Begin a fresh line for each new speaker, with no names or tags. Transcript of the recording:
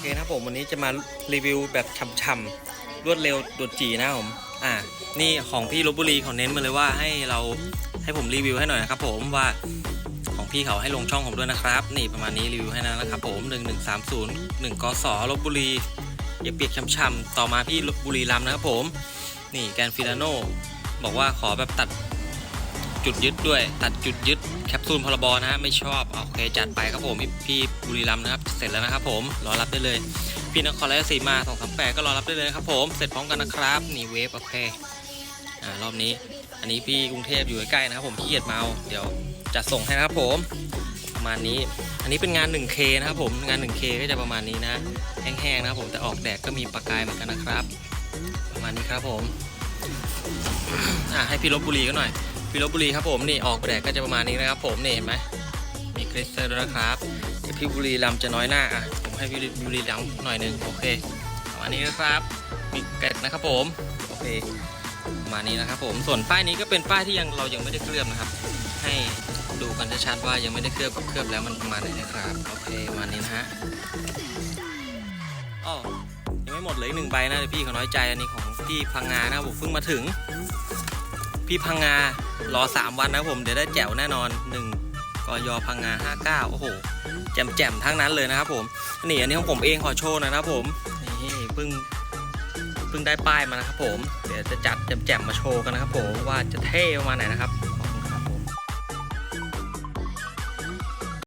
เคนะครับผมวันนี้จะมารีวิวแบบช่ำๆรวดเร็วโดดจีนะครับผมอ่านี่ของพี่ลบบุรีเขาเน้นมาเลยว่าให้เราให้ผมรีวิวให้หน่อยนะครับผมว่าของพี่เขาให้ลงช่องผมด้วยนะครับ นี่ประมาณนี้รีวิวให้นะครับผม1130 1กสลบบุรีอย่าเปียกช่ำๆต่อมาพี่ลบบุรีรัมนะครับผม นี่แกนฟิลาโนบอกว่าขอแบบตัด จุดยึดด้วย ตัดจุดยึดแคปซูลพลบนะฮะไม่ชอบโอเคจัดไปครับผมพี่พี่บุรีรัมนะครับเสร็จแล้วนะครับผมรอรับได้เลย พี่นครราชสีมา2 3 8ก็รอรับได้เลยครับผมเสร็จพร้อมกันนะครับนี่เวฟโอเคอ่ารอบนี้อันนี้พี่กรุงเทพอยู่ใกล้ๆนะครับผมพี่เกียดเอาเดี๋ยวจัดส่งให้นะครับผมประมาณนี้ อันนี้เป็นงาน 1K นะครับผมงาน 1K ก็จะประมาณนี้นะแห้งๆนะครับผมแต่ออกแดดก็มีประกายเหมือนกันนะครับ ประมาณนี้ครับผมอะให้พี่ลบบุรีก็หน่อย พี่ลบบุรีครับผมนี่ออกแดดก็จะประมาณนี้นะครับ ผมนี่เห็นไหมมีคริสเตอร์ด้วยนะครับเดี๋ยวพี่บุรีรัมย์จะน้อยหน้าอะผมให้พี่บุรีรัมย์หน่อยหนึ่งโอเคประมาณนี้นะครับมีเกล็ดนะครับผมโอเคประมาณนี้นะครับผมส่วนป้ายนี้ก็เป็นป้ายที่ยังเรายังไม่ได้เคลือบนะครับ ให้ดูกันชัดๆว่ายังไม่ได้เคลือบกับเคลือบแล้วมันประมาณไหนนะครับโอเคประมาณนี้นะฮะอ้อยังไม่หมดเลยหนึ่งใบนะเดี๋ยวพี่เขาน้อยใจอันนี้ของพี่พังงานะครับผมเพิ่งมาถึง พี่พังงารอ 3 วันนะผมเดี๋ยวได้แจ๋วแน่นอน 1กยพังงา 59 โอ้โห แจ่มแจ่มทั้งนั้นเลยนะครับผมนี่อันนี้ของผมเองขอโชว์หนอยนะครับผมนี่เพิ่งเพิ่งได้ป้ายมานะครับผม เดี๋ยวจะจัดแจ่มๆมาโชว์กันนะครับผมว่าจะเท่ประมาณไหนนะครับ